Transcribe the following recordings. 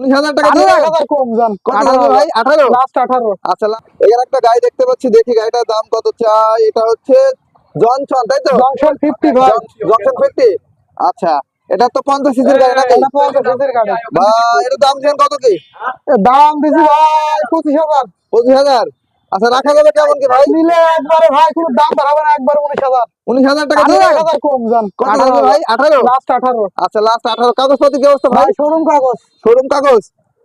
উনিশ হাজার টাকা আরও দিয়ে। এক হাজার কম যান কত ভাই? আঠারো? লাস্ট আঠারো। আচ্ছা এখানে একটা গাড়ি দেখতে পাচ্ছি দেখি গাড়িটার দাম কত চাই। এটা হচ্ছে জনসন তাই তো? জংশন ফিফটি জনসন ফিফটি আচ্ছা এটা তো পঞ্চাশ সিসির গাড়ি নাকি? পঞ্চাশ হাজার গাড়ি। বা এটা দাম দিয়েছেন কত কি? দাম দিছি ভাই পঁচিশ হাজার। পঁচিশ হাজার? আচ্ছা রাখা যাবে কেমন কি ভাই? নিলে একবারে ভাই কোনো দাম বাড়াবে না একবার উনিশ হাজার। উনিশ হাজার টাকা দিয়ে এক হাজার কম যান কত দামে ভাই? আঠারো? লাস্ট আঠারো। আচ্ছা লাস্ট আঠারো। কাগজপত্র কি অবস্থা ভাই? শোরুম কাগজ। শোরুম কাগজ?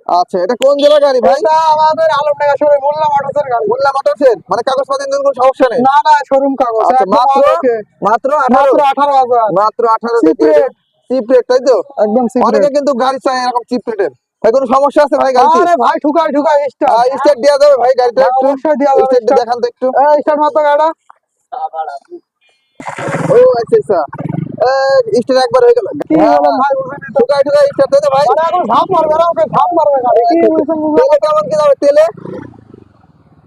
আচ্ছা এটা কোন জেলার গাড়ি ভাই? এটা আমাদের আলম টাকা শোরুম মোল্লা মোটরসের গাড়ি। মোল্লা মোটরসের? মানে কাগজপত্রের জন্য কোনো সমস্যা নেই? না না শোরুম কাগজ। আচ্ছা মাত্র মাত্র আঠারো? মাত্র আঠারো হাজার। মাত্র আঠারো Cheap rate। চিপ রেট তাই তো? একদম অনেকে সিক্রেট কিন্তু গাড়ি চায় এরকম চিপ রেটের ভাই কোনো সমস্যা আছে ভাই গাড়িতে? আরে ভাই ঠুকাই ঠুকাই স্টার। স্টেট দেওয়া যাবে ভাই গাড়িতে হ্যাঁ, একটু। অবশ্যই দেওয়া যাবে, স্টেট দেখান তো একটু। এই স্টার মাত্র গাড়া ও আচ্ছা আচ্ছা। স্টেট একবার হয়ে গেল। কি বলেন ভাই ঠুকাই তাই ভাই। আরে এখন ঝাপ মারবে না ওকে ঝাপ মারবে কি বলছেন তেলে কেমন কি যাবে?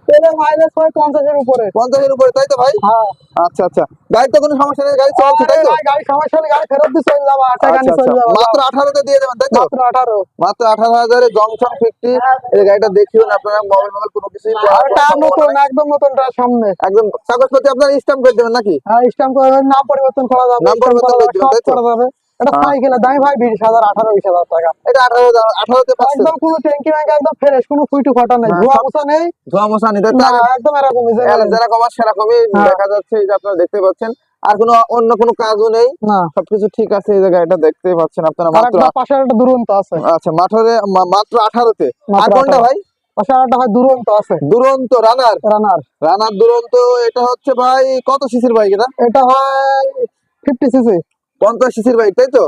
তেলে মাইলেজ হয় পঞ্চাশের উপরে। পঞ্চাশের উপরে তাই তো ভাই? হ্যাঁ। আচ্ছা আচ্ছা। গাড়ি তো কোনো সমস্যা নেই গাড়ি চলছে তাই তো? গাড়ি সমস্যা হলে গাড়ি ফেরত দিয়ে চলে যাব আচ্ছা চলে আচ্ছা। যাব মাত্র তে দিয়ে দেবেন তাই তো? মাত্র আঠারো। মাত্র 18000 এ জংশন ফিফটি এই গাড়িটা দেখিবেন আপনারা মোবাইল মোবাইল কোনো কিছু আর মতন নতুন একদম নতুনটা সামনে। একদম কাগজপত্র আপনার স্ট্যাম্প করে দেবেন নাকি? হ্যাঁ স্ট্যাম্প করে নাম পরিবর্তন করা যাবে নাম পরিবর্তন করা যাবে, এটা হ্যাঁ। দামি ভাই বিশ হাজার আঠারো বিশ হাজার টাকা। এটা আঠারো আঠারোতে একদম কোনো ট্যাঙ্কি ব্যাঙ্ক একদম ফ্রেশ কোনো ফুইটু ফাটা নেই। ধোয়া সব- নেই। ধোয়া মশা একদম এরকমই সেরকমই হ্যাঁ। দেখা যাচ্ছে যে আপনারা দেখতে পাচ্ছেন। আর কোনো অন্য কোনো কাজও নেই। সবকিছু ঠিক আছে এই যে গাড়িটা দেখতে পাচ্ছেন আপনারা। মাত্র একটা পাশে একটা দুরন্ত আছে। আচ্ছা মাঠরে মাত্র আঠারোতে আর কোনটা ভাই? পাশে ভাই দুরন্ত আছে। দুরন্ত রানার। রানার। রানার দুরন্ত এটা হচ্ছে ভাই কত সিসির বাইক এটা? এটা হয় ফিফটি সিসি। পঞ্চাশ সিসির বাইক তাই তো?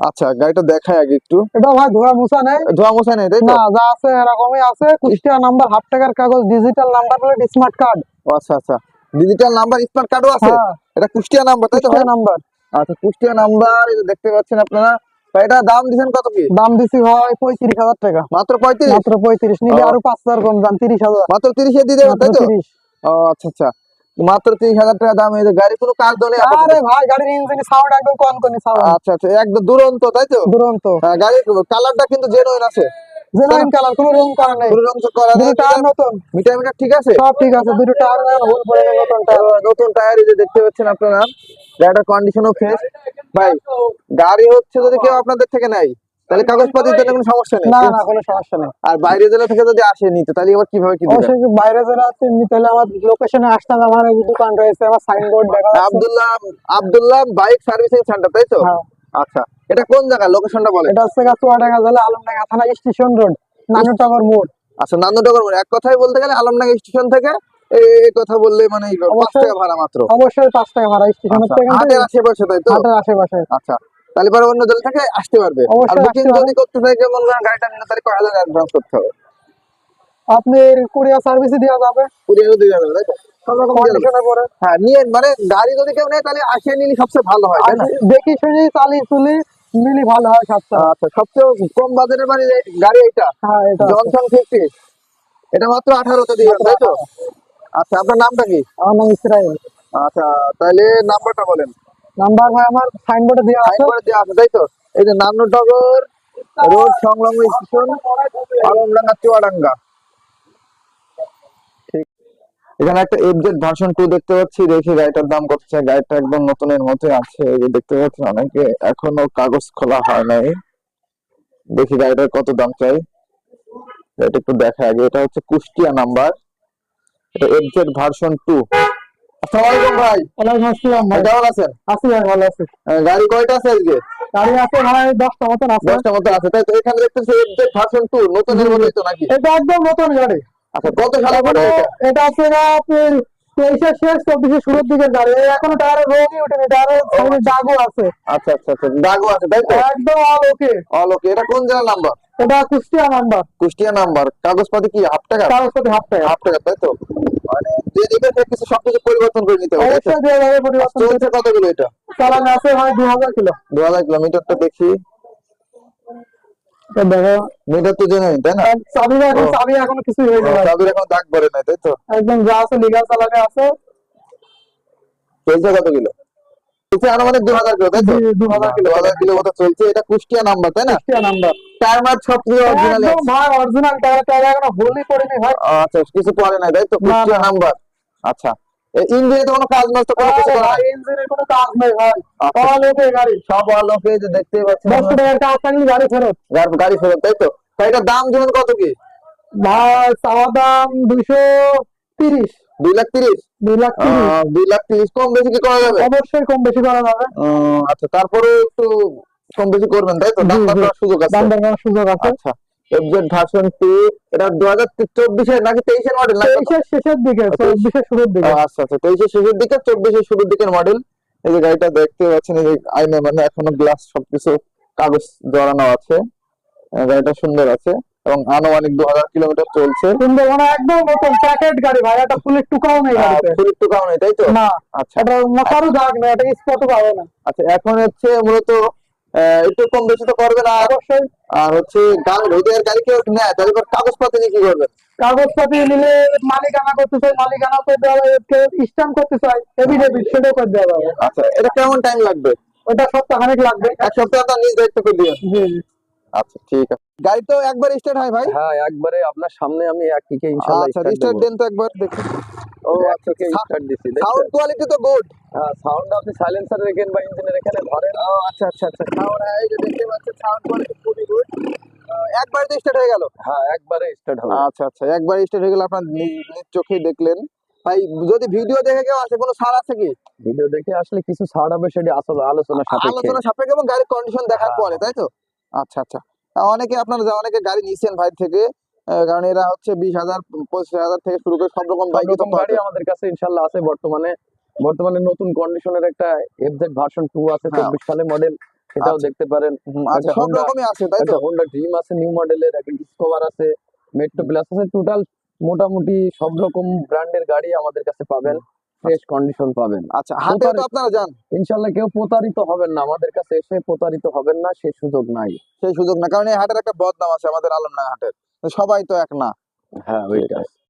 আচ্ছা গাড়িটা দেখাই আগে একটু। এটা ভাই ধোয়া মোছা নেই। ধোয়া নেই তাই না যা আছে এরকমই আছে। কুষ্টিয়া নাম্বার হাফ টাকার কাগজ digital number plate smart card আচ্ছা আচ্ছা। ডিজিটাল নাম্বার স্মার্ট কার্ডও আছে? হ্যাঁ। এটা কুষ্টিয়া নাম্বার তাই তো কুষ্টিয়া নাম্বার। আচ্ছা কুষ্টিয়া নাম্বার যে দেখতে পাচ্ছেন আপনারা। এটা দাম দিচ্ছেন কত কি? দাম দিছি ভাই পঁয়ত্রিশ হাজার টাকা। মাত্র পঁয়ত্রিশ? মাত্র পঁয়ত্রিশ নিলে। আরও পাঁচ হাজার কম দাম তিরিশ হাজার। মাত্র তিরিশে দিয়ে দেবেন তাই তো? ও আচ্ছা আচ্ছা। মাত্র তিরিশ হাজার টাকা দাম এই গাড়ি কোনো কাজ নেই আরে ভাই গাড়ির ইঞ্জিন সাউন্ড একদম কন কনি সাউন্ড আচ্ছা আচ্ছা একদম দুরন্ত তাই তো? দুরন্ত। হ্যাঁ, গাড়ির কালারটা কিন্তু জেনুইন আছে। জেনুইন কালার কোনো রং করা নেই। কোনো রং করা নেই দুটো টায়ার নতুন। মিটার মিটার ঠিক আছে? সব ঠিক আছে দুটো টায়ার হোল পড়ে গেল নতুন টায়ার। নতুন টায়ার এই যে দেখতে পাচ্ছেন আপনারা গাড়িটার কন্ডিশনও ফ্রেশ ভাই গাড়ি হচ্ছে যদি কেউ আপনাদের থেকে নেয় তাহলে কাগজপত্রের জন্য কোনো সমস্যা নেই? না না কোনো সমস্যা নেই। আর বাইরে জেলা থেকে যদি আসে নিতে তাহলে এবার কীভাবে কি অবশ্যই বাইরে যারা আছে তাহলে আমার লোকেশনে আসতাম আমার দোকান রয়েছে আমার সাইনবোর্ড দেখা Abdullah Abdullah bike servicing centre তাই তো? হ্যাঁ। আচ্ছা এটা কোন জায়গা? লোকেশনটা বলেন। এটা হচ্ছে চুয়াডাঙ্গা জেলা আলমডাঙ্গা থানা স্টেশন রোড নানুটাগর মোড়। আচ্ছা নান্দনগর মোড়। এক কথায় বলতে গেলে আলমডাঙ্গা স্টেশন থেকে এই কথা বললে মানে পাঁচ টাকা ভাড়া মাত্র। অবশ্যই পাঁচ টাকা ভাড়া স্টেশনের আচ্ছা, থেকে। আশেপাশে তাই তো? আশেপাশে। আচ্ছা তাহলে পরে অন্য জেলা থেকে আসতে পারবে। আর বুকিং যদি করতে চাই করে গাড়িটা নিলে তাহলে কয় হাজার অ্যাডভান্স করতে হবে? আপনি কুরিয়ার সার্ভিসে দেওয়া যাবে। কুরিয়ারও দিয়ে যাবে তাই হ্যাঁ নিয়ে মানে গাড়ি যদি কেউ নেয় তাহলে আসিয়ে নিলে সবচেয়ে ভালো হয় দেখি শুনি চালি চুলি মিলি ভালো হয় সাতটা আচ্ছা সবচেয়ে কম বাজারের মানে গাড়ি এটা? হ্যাঁ এটা জনসন ফিফটি এটা মাত্র আঠারোতে দিবেন তাই তো? আচ্ছা আপনার নামটা কি? আমার নাম ইসরায়েল আচ্ছা তাহলে নাম্বারটা বলেন। নাম্বার ভাই আমার সাইনবোর্ডে দেওয়া আছে। করে দেওয়া আছে তাই তো? এই যে নান্নটগর রোড সংলগ্ন স্টেশন আলমডাঙ্গা চুয়াডাঙ্গা। এখানে একটা এফজেড ভার্সন টু দেখতে পাচ্ছি। দেখি গাড়িটার দাম কত চাই। গাড়িটা একদম নতুনের মতোই আছে। দেখতে পাচ্ছি অনেকে এখনও কাগজ খোলা হয় নাই। দেখি গাড়িটার কত দাম চাই। এটা একটু দেখা আগে। এটা হচ্ছে কুষ্টিয়া নাম্বার। এটা এফজেড ভার্সন টু আসসালামু ভাই। ওয়ালাইকুম আসসালাম ভাই। কেমন আছেন? আছি ভাই ভালো আছি। গাড়ি কয়টা আছে আজকে? গাড়ি আছে ভাই দশটা মতন আছে। দশটা মতো আছে। তাই তো এখানে দেখতেছি এফজেড ভার্সন টু নতুনের মতোই তো নাকি? এটা একদম নতুন গাড়ি। আচ্ছা কত সালে পড়ে এটা? আছে আপনার তেইশের শেষ চব্বিশের শুরুর দিকের গাড়ি। এখনও টায়ারের রোগই ওঠেনি। টায়ারের দাগও আছে। আচ্ছা আচ্ছা আচ্ছা দাগও আছে তাই তো? একদম অল ওকে অল ওকে এটা কোন জেলার নাম্বার এটা কুষ্টিয়া নাম্বার। কুষ্টিয়া নাম্বার। কাগজপাতি কি হাফ টাকা? কাগজপত্র হাফ টাকা। হাফ টাকা তাই তো? মানে যে দিবে কিছু সবকিছু পরিবর্তন করে নিতে হবে চলছে কতগুলো এটা? চালানো আছে ভাই দু হাজার কিলো। দু হাজার কিলোমিটারটা দেখি। তো দেখো। মিটার তো জেনে তাই না? চাবি এখন ও। চাবি এখনও কিছু হয়ে এখন দাগ পড়ে নাই তাই তো? একদম যা আছে লিগাল চালানে আছে। চলছে কত কিলো? আনুমানিক দু হাজার কিলো তাই তো? জি, 2000 কিলো। হাজার কিলো মতো চলছে এটা কুষ্টিয়া নাম্বার তাই না? কুষ্টিয়া নাম্বার। টায়ার মার সব কিছু অরিজিনাল ভাই অরিজিনাল টায়ার টায়ার এখনও হোলি পড়েনি ভাই। আচ্ছা কিছু পরে নাই তাই তো? কুষ্টিয়া নাম্বার। আচ্ছা ইঞ্জিনে তো কোনো কাজ নষ্ট কোনো কিছু করা ইঞ্জিনের কোনো কাজ নেই ভাই। আচ্ছা। গাড়ি। যে পাচ্ছেন টাকার কাজ থাকলে গাড়ি ফেরত। গাড়ি- ফেরত তাই তো? তাই এটার দাম ধরুন কত কি? ভাই চাওয়া দাম দুইশো তিরিশ। দুই লাখ তিরিশ? দুই লাখ দুই লাখ তিরিশ কম বেশি কি করা যাবে? অবশ্যই কম বেশি করা যাবে। আচ্ছা তারপরে একটু কম বেশি করবেন তাই তো? দাম। সুযোগ আছে। দাম দর সুযোগ আছে। আচ্ছা এফজেড ভার্সন টু এটা নাকি তেইশের মডেল না? শেষের দিকে চব্বিশের শুরুর দিকে। আচ্ছা আচ্ছা তেইশের শেষের দিকে চব্বিশের শুরুর দিকের মডেল এই যে গাড়িটা দেখতে পাচ্ছেন এই যে আইনে মানে এখনও গ্লাস সবকিছু কাগজ জড়ানো আছে। গাড়িটা সুন্দর আছে। এবং আনুমানিক দু হাজার কিলোমিটার চলছে। সুন্দরবনে একদম নতুন প্যাকেট গাড়ি ভাই একটা ফুলের টুকাও নেই গাড়িতে। ফুল একটু কারণে তাই তো? না আচ্ছা। এটা মশারও দাগ নেই এটা স্পটও পাবে না। আচ্ছা এখন হচ্ছে মূলত একটু কম বেশি তো করবেন আর অবশ্যই। আর হচ্ছে গাড়ি রোদের গাড়ি কেউ নেয় তাহলে এবার কাগজপত্র নিয়ে কি করবেন কাগজপাতি নিলে মালিকানা করতে চাই মালিকানা করে দেওয়া হবে স্ট্যাম্প করতে চাই এভিডেভিট সেটাও করে দেওয়া হবে। আচ্ছা এটা কেমন টাইম লাগবে? ওটা সপ্তাহখানেক লাগবে। এক সপ্তাহ আপনার নিজ দায়িত্ব করে আচ্ছা ঠিক আছে। গাড়ি তো একবার স্টার্ট হয় ভাই। হ্যাঁ একবারে আপনার সামনে আমি এক কিকে ইনশাআল্লাহ আচ্ছা স্টার্ট দেন তো একবার দেখি। ও আচ্ছা কে স্টার্ট দিছি সাউন্ড কোয়ালিটি তো গুড হ্যাঁ সাউন্ড আপনি সাইলেন্সার রেখেন বা ইঞ্জিনের এখানে ধরেন। ও আচ্ছা আচ্ছা আচ্ছা সাউন্ড এই যে দেখতে পাচ্ছেন সাউন্ড কোয়ালিটি খুবই গুড একবার তো স্টার্ট হয়ে গেল? হ্যাঁ একবারে স্টার্ট হবে আচ্ছা আচ্ছা একবার স্টার্ট হয়ে গেল আপনার নিজ চোখেই দেখলেন। ভাই যদি ভিডিও দেখে কেউ আসে কোনো ছাড় আছে কি? ভিডিও দেখে আসলে কিছু ছাড় হবে সেটি আসলে আলোচনা সাপেক্ষে আলোচনা সাপেক্ষে। এবং গাড়ির কন্ডিশন দেখার হ্যাঁ। পরে তাই তো? আচ্ছা আচ্ছা। অনেকে আপনারা অনেকে গাড়ি নিছেন ভাই থেকে কারণ এরা হচ্ছে বিশ হাজার পঁচিশ হাজার থেকে শুরু করে সব রকম বাইক গাড়ি আমাদের কাছে ইনশাল্লাহ আছে বর্তমানে। বর্তমানে নতুন কন্ডিশনের একটা এফজেড ভার্সন টু আছে হ্যাঁ। 24 সালে মডেল সেটাও। দেখতে পারেন। আচ্ছা সব রকমই আছে তাই তো? হোন্ডা ড্রিম আছে নিউ মডেলের একটা ডিসকভার আছে মেট্রো প্লাস আছে টোটাল মোটামুটি সব রকম ব্র্যান্ডের গাড়ি আমাদের কাছে পাবেন। ফ্রেশ কন্ডিশন পাবেন। আচ্ছা হাতে তো আপনারা যান। ইনশাল্লাহ কেউ প্রতারিত হবেন না। আমাদের কাছে এসে প্রতারিত হবেন না সে সুযোগ নাই। সেই সুযোগ না কারণ এই হাটের একটা বদনাম আছে আমাদের আলমডাঙ্গা হাটের। সবাই তো এক না। হ্যাঁ ওইটা